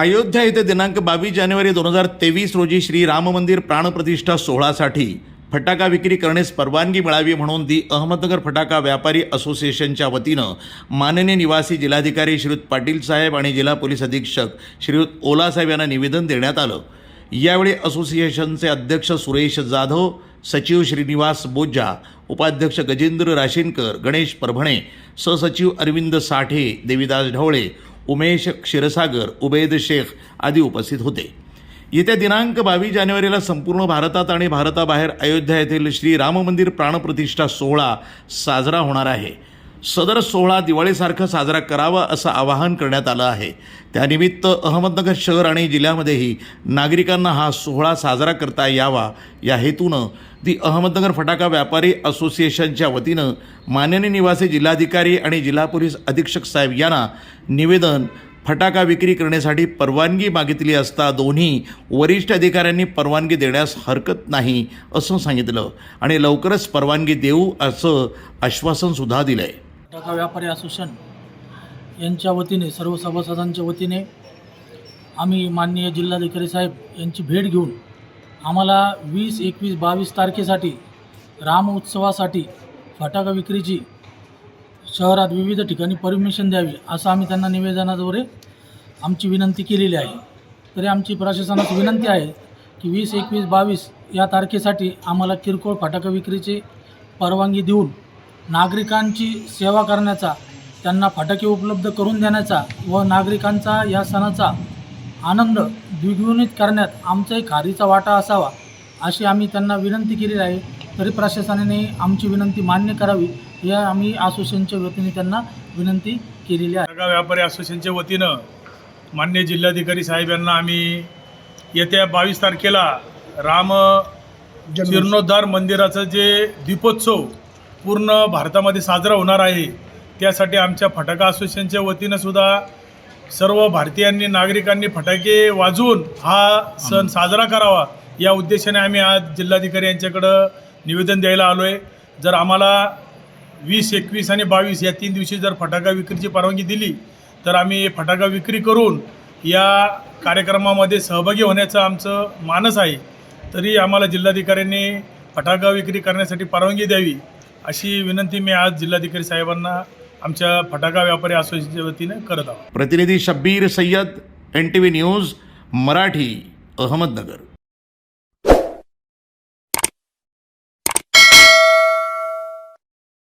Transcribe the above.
अयोध्या येथे दिनांक बावीस जानेवारी दोन हजार तेवीस रोजी श्री राम मंदिर प्राणप्रतिष्ठा सोहळासाठी फटाका विक्री करण्यास परवानगी मिळावी म्हणून दी अहमदनगर फटाका व्यापारी असोसिएशनच्या वतीनं माननीय निवासी जिल्हाधिकारी श्रीयुत पाटील साहेब आणि जिल्हा पोलीस अधीक्षक श्रीयुत ओला साहेब यांना निवेदन देण्यात आलं. यावेळी असोसिएशनचे अध्यक्ष सुरेश जाधव सचिव श्रीनिवास बोज्जा उपाध्यक्ष गजेंद्र राशीनकर गणेश परभणे सहसचिव अरविंद साठे देविदास ढवळे उमेश क्षीरसागर उबैद शेख आदी उपस्थित होते. येत्या दिनांक बावीस जानेवारीला संपूर्ण भारतात आणि भारताबाहेर अयोध्या येथील श्री राम मंदिर प्राणप्रतिष्ठा सोहळा साजरा होणार आहे. सदर सोहळा दिवाळीसारखं साजरा करावा असं आवाहन करण्यात आलं आहे. त्यानिमित्त अहमदनगर शहर आणि जिल्ह्यामध्येही नागरिकांना हा सोहळा साजरा करता यावा. या हेतूनं दी अहमदनगर फटाका व्यापारी असोसिएशनच्या वतीनं माननीय निवासी जिल्हाधिकारी आणि जिल्हा पोलीस अधीक्षक साहेब यांना निवेदन फटाका विक्री करण्यासाठी परवानगी मागितली असता दोन्ही वरिष्ठ अधिकाऱ्यांनी परवानगी देण्यास हरकत नाही असं सांगितलं आणि लवकरच परवानगी देऊ असं आश्वासनसुद्धा दिलं आहे फटाका व्यापारी असोसिएशन यांच्या वतीने सर्व सभासदांच्या वतीने आम्ही माननीय जिल्हाधिकारी साहेब यांची भेट घेऊन आम्हाला वीस एकवीस बावीस तारखेसाठी राम उत्सवासाठी फटाका विक्रीची शहरात विविध ठिकाणी परमिशन द्यावी असं आम्ही त्यांना निवेदनाद्वारे आमची विनंती केलेली आहे. तरी आमची प्रशासनाची विनंती आहे की वीस एकवीस बावीस या तारखेसाठी आम्हाला किरकोळ फटाका विक्रीची परवानगी देऊन नागरिकांची सेवा करण्याचा त्यांना फटाके उपलब्ध करून देण्याचा व नागरिकांचा या सणाचा आनंद द्विगुणित करण्यात आमचाही खारीचा वाटा असावा अशी आम्ही त्यांना विनंती केलेली आहे. तरी प्रशासनाने आमची विनंती मान्य करावी या आम्ही असोसिएशनच्या वतीने त्यांना विनंती केलेली आहे. फटाका व्यापारी असोसिएशनच्या वतीनं मान्य जिल्हाधिकारी साहेब यांना आम्ही येत्या बावीस तारखेला राम जीर्णोद्धार मंदिराचं जे दीपोत्सव पूर्ण भारतामध्ये साजरा होणार आहे. त्यासाठी आमच्या फटाका असोसिएशनच्या वतीनं सुद्धा सर्व भारतीयांनी नागरिकांनी फटाके वाजवून हा सण साजरा करावा या उद्देशाने आम्ही आज जिल्हाधिकारी यांच्याकडं निवेदन द्यायला आलो आहे जर आम्हाला वीस एकवीस आणि बावीस या तीन दिवशी जर फटाका विक्रीची परवानगी दिली तर आम्ही फटाका विक्री करून या कार्यक्रमामध्ये सहभागी होण्याचं आमचं मानस आहे. तरी आम्हाला जिल्हाधिकाऱ्यांनी फटाका विक्री करण्यासाठी परवानगी द्यावी. अशी विनंती मी आज जिल्हाधिकारी साहेबांना आमच्या फटाका व्यापारी असोसिएशनच्या वतीने करत आहोत. प्रतिनिधी Shabbir Sayyed N T V news Marathi Ahmednagar.